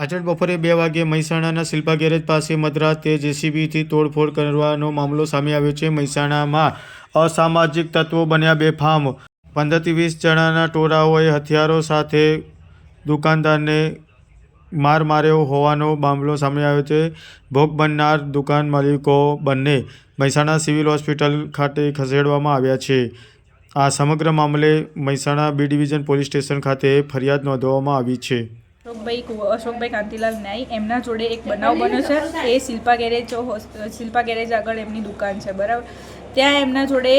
આજે બપોરે બે વાગ્યે મહેસાણાના શિલ્પા ગેરેજ પાસે મધરાતે જેસીબીથી તોડફોડ કરવાનો મામલો સામે આવ્યો છે. મહેસાણામાં અસામાજિક તત્વો બન્યા બેફામ. પંદરથી વીસ જણાના ટોળાઓએ હથિયારો સાથે દુકાનદારને માર માર્યો હોવાનો મામલો સામે આવ્યો છે. ભોગ બનનાર દુકાન માલિકો બંને મહેસાણા સિવિલ હોસ્પિટલ ખાતે ખસેડવામાં આવ્યા છે. આ સમગ્ર મામલે Mehsana B division police station ખાતે ફરિયાદ નોંધવામાં આવી છે. અશોકભાઈ અશોકભાઈ કાંતિલાલ ન્યાય એમના જોડે એક બનાવ બન્યો છે. એ શિલ્પા ગેરેજ શિલ્પા ગેરેજ આગળ એમની દુકાન છે, બરાબર? ત્યાં એમના જોડે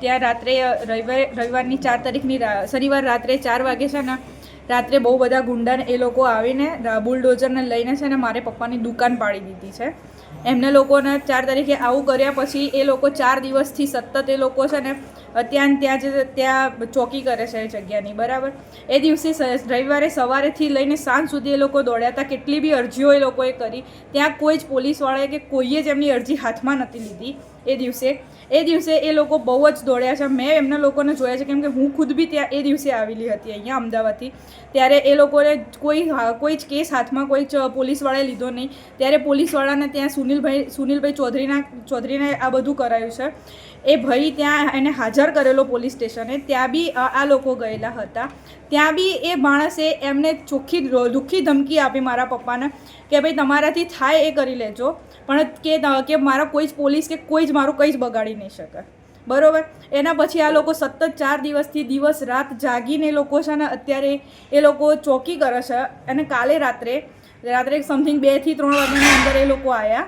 ત્યાં રાત્રે રવિવાર રવિવારની ચાર તારીખની શનિવાર રાત્રે ચાર વાગે છે ને, રાત્રે બહુ બધા ગુંડા એ લોકો આવીને બુલડોઝરને લઈને છે ને, મારે પપ્પાની દુકાન પાડી દીધી છે. એમને લોકોને ચાર તારીખે આવું કર્યા પછી એ લોકો ચાર દિવસથી સતત એ લોકો છે ને ત્યાં ત્યાં જ ત્યાં ચોકી કરે છે એ જગ્યાની, બરાબર? એ દિવસે રવિવારે સવારેથી લઈને સાંજ સુધી એ લોકો દોડ્યા હતા. કેટલી બી અરજીઓ એ લોકોએ કરી. ત્યાં કોઈ જ પોલીસવાળાએ કે કોઈએ જ એમની અરજી હાથમાં નથી લીધી. એ દિવસે. એ દિવસે એ લોકો બહુ જ દોડ્યા છે. મેં એમના લોકોને જોયા છે કેમ કે હું ખુદ બી ત્યાં એ દિવસે આવેલી હતી અહીંયા અમદાવાદથી. ત્યારે એ લોકોને કોઈ કોઈ જ કેસ હાથમાં કોઈ જ પોલીસવાળાએ લીધો નહીં. ત્યારે પોલીસવાળાને ત્યાં સુનિલભાઈ સુનિલભાઈ ચૌધરીના, ચૌધરીને આ બધું કરાયું છે. એ ભાઈ ત્યાં એને હાજર કરેલો પોલીસ સ્ટેશને. ત્યાં બી આ લોકો ગયેલા હતા. ત્યાં બી એ માણસે એમને ચોખ્ખી દુઃખી ધમકી આપી મારા પપ્પાને કે ભાઈ તમારાથી થાય એ કરી લેજો, પણ કે કે મારા કોઈ જ પોલીસ કે કોઈ જ મારું કંઈ જ બગાડી નહીં શકે. બરાબર? એના પછી આ લોકો સતત ચાર દિવસથી દિવસ રાત જાગીને લોકો છે ને અત્યારે એ લોકો ચોકી કરે છે અને કાલે રાત્રે રાત્રે સમથિંગ બેથી ત્રણ વાગ્યાની અંદર એ લોકો આવ્યા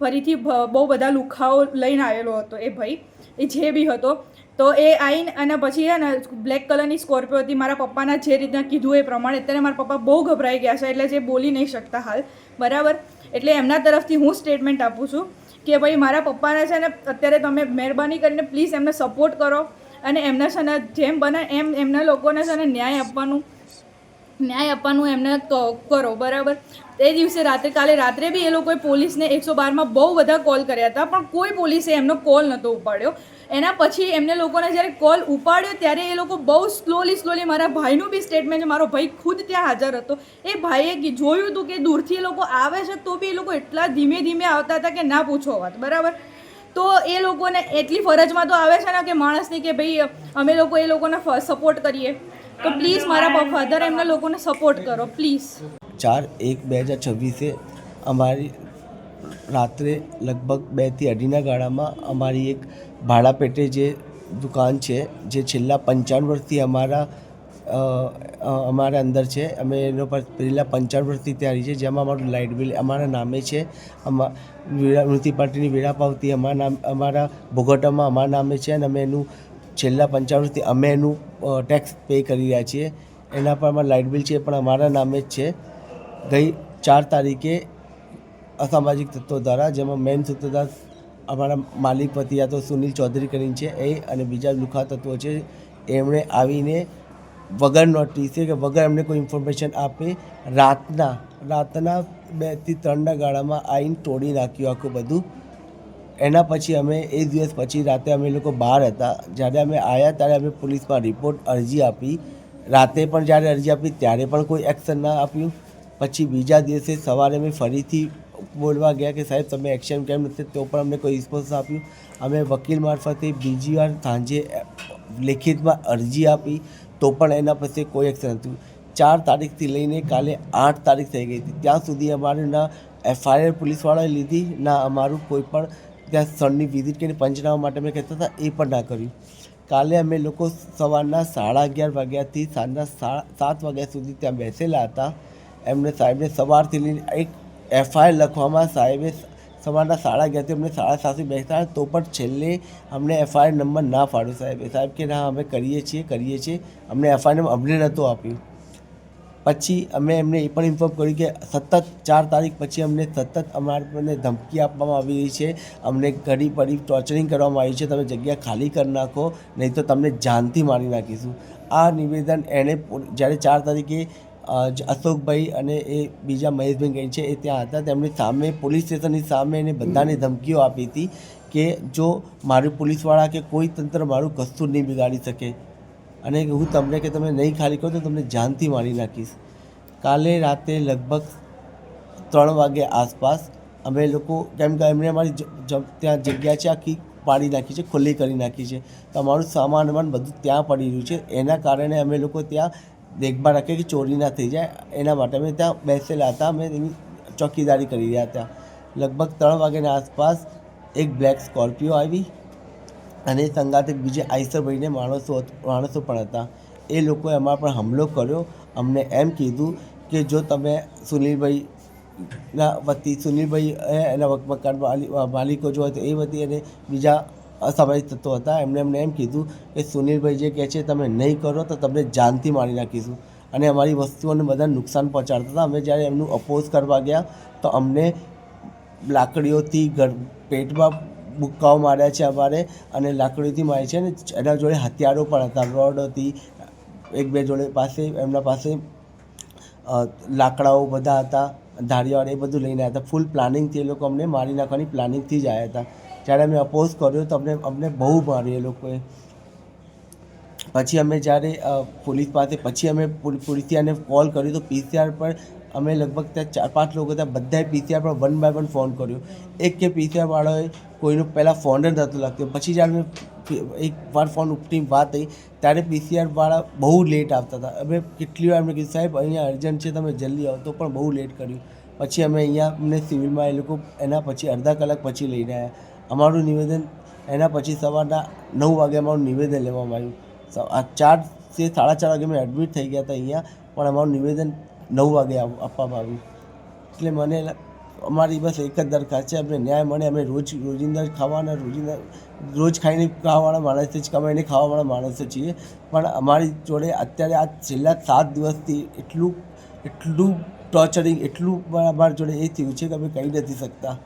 ફરીથી બહુ બધા લુખાઓ લઈને આવેલો હતો એ ભાઈ. એ જે બી હતો, તો એ આવીને અને પછી છે ને બ્લેક કલરની સ્કોર્પિયો હતી, મારા પપ્પાના જે રીતના કીધું એ પ્રમાણે અત્યારે મારા પપ્પા બહુ ગભરાઈ ગયા છે, એટલે જે બોલી નહીં શકતા હાલ. બરાબર? એટલે એમના તરફથી હું સ્ટેટમેન્ટ આપું છું કે ભાઈ, મારા પપ્પાને છે ને અત્યારે તમે મહેરબાની કરીને પ્લીઝ એમને સપોર્ટ કરો અને એમને છે ને જેમ બને એમ એમના લોકોને છે ને ન્યાય આપવાનું. ન્યાય આપવાનું એમને કરો, બરાબર? એ દિવસે રાત્રે, કાલે રાત્રે બી એ લોકોએ પોલીસને એકસો બારમાં બહુ બધા કોલ કર્યા હતા, પણ કોઈ પોલીસે એમનો કોલ નહોતો ઉપાડ્યો. એના પછી એમને લોકોને જ્યારે કોલ ઉપાડ્યો, ત્યારે એ લોકો બહુ સ્લોલી સ્લોલી મારા ભાઈનું બી સ્ટેટમેન્ટ છે, મારો ભાઈ ખુદ ત્યાં હાજર હતો. એ ભાઈએ જોયું હતું કે દૂરથી એ લોકો આવે છે, તો બી એ લોકો એટલા ધીમે ધીમે આવતા હતા કે ના પૂછો વાત, બરાબર? તો એ લોકોને એટલી ફરજમાં તો આવે છે ને કે માણસની કે ભાઈ અમે લોકો એ લોકોને સપોર્ટ કરીએ. તો પ્લીઝ મારા ફાધર એમના લોકોને સપોર્ટ કરો પ્લીઝ ચાર એક બે હજાર છવ્વીસે અમારી રાત્રે લગભગ બેથી અઢીના ગાળામાં અમારી એક ભાડા પેટે જે દુકાન છે, જે છેલ્લા પંચાવન વર્ષથી અમારા અમારા અંદર છે, અમે એનો પર પહેલાં પંચાવન વર્ષથી ત્યાં છે જેમાં અમારું લાઇટ બિલ, અમારા નામે છે, અમા, વીરા પાર્ટીની વેળા પાવતી અમારા નામ, અમારા ભોગવટામાં અમારા નામે છે અને અમે એનું છેલ્લા વર્ષથી અમે એનું ટેક્સ પે કરી રહ્યા છીએ. એના પર અમારા લાઇટ બિલ છે પણ અમારા નામે જ છે. ગઈ ચાર તારીખે અસામાજિક તત્વો દ્વારા, જેમાં મેન સૂત્રધાર અમારા માલિક યા તો સુનિલ ચૌધરી કરીને છે, એ અને બીજા લુખા તત્વો છે, એમણે આવીને વગર નોટિસે કે વગર એમને કોઈ ઇન્ફોર્મેશન આપે, રાતના રાતના બેથી ત્રણના ગાળામાં આવીને તોડી નાખ્યું આખું બધું. એના પછી અમે એ દિવસ પછી રાતે અમે લોકો બહાર હતા. જ્યારે અમે આવ્યા ત્યારે અમે પોલીસમાં રિપોર્ટ અરજી આપી. રાતે પણ જ્યારે અરજી આપી ત્યારે પણ કોઈ એક્શન ના આપ્યું. પછી બીજા દિવસે સવારે અમે ફરીથી બોલવા ગયા કે સાહેબ તમે એક્શન કેમ નથી તો પણ અમને કોઈ રિસ્પોન્સ આપ્યું. અમે વકીલ મારફતે બીજી વાર સાંજે લેખિતમાં અરજી આપી. તો પણ એના પછી કોઈ એક્શન નહોતું ચાર તારીખથી લઈને કાલે આઠ તારીખ થઈ ગઈ હતી. ત્યાં સુધી અમારે ના એફઆઈઆર પોલીસવાળાએ લીધી, ના અમારું કોઈ પણ ત્યાં સ્થળની વિઝિટ કરીને પંચનામા માટે અમે કહેતા હતા, એ પણ ના કર્યું. કાલે અમે લોકો સવારના સાડા અગિયાર વાગ્યાથી સાંજના સાત વાગ્યા સુધી ત્યાં બેસેલા હતા. એમને સાહેબને સવારથી લઈને એક એફઆઈઆર લખવામાં સાહેબે સવારના સાડા અગિયારથી અમને સાડા સાતથી બેસતા તો પણ છેલ્લે અમને એફઆઈઆર નંબર ના ફાડ્યો સાહેબે. સાહેબ કે, ના, અમે કરીએ છીએ કરીએ છીએ. અમને એફઆઈઆર નંબર અમને નહોતો આપ્યું. પછી અમે એમને એ પણ ઇન્ફોર્મ કર્યું કે સતત ચાર તારીખ પછી અમને સતત અમારાને ધમકી આપવામાં આવી રહી છે. અમને ઘડી પડી ટોર્ચરિંગ કરવામાં આવી છે. તમે જગ્યા ખાલી કરી નાખો, નહીં તો તમને જાનથી મારી નાખીશું. આ નિવેદન એણે જ્યારે ચાર તારીખે અશોકભાઈ અને એ બીજા મહેશભાઈ ગઈ છે, એ ત્યાં હતા. તેમની સામે, પોલીસ સ્ટેશનની સામે એને બધાને ધમકીઓ આપી હતી કે જો મારું પોલીસવાળા કે કોઈ તંત્ર મારું કશું નહીં બિગાડી શકે. અને હું તમને કે તમે નહીં ખાલી કરો તો તમને જાનથી મારી નાખીશ. કાલે રાતે લગભગ ત્રણ વાગે આસપાસ અમે લોકો, કેમ કે એમણે અમારી ત્યાં જગ્યા છે આખી પાડી નાખી છે, ખુલ્લી કરી નાખી છે. તો અમારું સામાન વામાન બધું ત્યાં પડી રહ્યું છે. એના કારણે અમે લોકો ત્યાં દેખભાળ રાખીએ કે ચોરી ના થઈ જાય. એના માટે અમે ત્યાં બેસેલા હતા. અમે એની ચોકીદારી કરી રહ્યા હતા. લગભગ ત્રણ વાગ્યાના આસપાસ એક બ્લેક સ્કોર્પિયો આવી. અને સંગાતે બીજે આઈસર ભાઈને માણસો માણસો પણ હતા. એ લોકોએ અમારા પર હુમલો કર્યો. અમને એમ કીધું કે જો તમે સુનિલભાઈ ના વતી સુનિલભાઈ એના મકાન માલિકો જો હોય તો એ વતી અને બીજા અસમય તત્વો હતા. એમણે એમને એમ કીધું કે સુનિલભાઈ જે કહે છે તમે નહીં કરો તો તમને જાનથી મારી નાખીશું. અને અમારી વસ્તુઓને બધા નુકસાન પહોંચાડતા હતા. અમે જ્યારે એમનું અપોઝ કરવા ગયા તો અમને લાકડીઓથી ઘર, પેટમાં મુક્કાઓ માર્યા છે અમારે અને લાકડીથી મારી છે ને એના જોડે હથિયારો પણ હતા, રોડ હતી, એક બે જોડે પાસે, એમના પાસે લાકડાઓ બધા હતા ધારિયાવાળા એ બધું લઈને આવ્યા હતા. ફૂલ પ્લાનિંગથી એ લોકો અમને મારી નાખવાની પ્લાનિંગથી જ આવ્યા હતા. જ્યારે અમે અપોઝ કર્યો તો અમને અમને બહુ માર્યું એ લોકોએ. પછી અમે જ્યારે પોલીસ પાસે, પછી અમે પોલ- પોલીસને કોલ કર્યો તો પીસીઆર પર અમે લગભગ ત્યાં ચાર પાંચ લોકો હતા, બધાએ પીસીઆર પર વન બાય વન ફોન કર્યો. એક કે પીસીઆર વાળાએ કોઈનું પહેલાં ફોન જ નહોતો લાગતો. પછી જ્યારે મેં એક વાર ફોન ઉપટી વાત થઈ, ત્યારે પીસીઆર વાળા બહુ લેટ આવતા હતા. અમે કેટલી વાર એમને કીધું, સાહેબ, અહીંયા અર્જન્ટ છે, તમે જલ્દી આવો. તો પણ બહુ લેટ કર્યું. પછી અમે અહીંયા અમને સિવિલમાં એ લોકો એના પછી અડધા કલાક પછી લઈને આવ્યા અમારું નિવેદન એના પછી સવારના નવ વાગે અમારું નિવેદન લેવામાં આવ્યું. ચાર સાડા ચાર વાગે મેં એડમિટ થઈ ગયા હતા અહીંયા, પણ અમારું નિવેદન નવ વાગે આપ- આપવામાં આવ્યું એટલે મને અમારી બસ એક જ દરખાસ્ત છે. અમને ન્યાય મળે, અમે રોજ, રોજિંદા ખાવાના, રોજિંદા રોજ ખાઈને ખાવાવાળા માણસ જ કમાઈને ખાવાવાળા માણસો છીએ. પણ અમારી જોડે અત્યારે આ છેલ્લા સાત દિવસથી એટલું એટલું ટોર્ચરિંગ એટલું અમારી જોડે એ થયું છે કે અમે કહી નથી શકતા.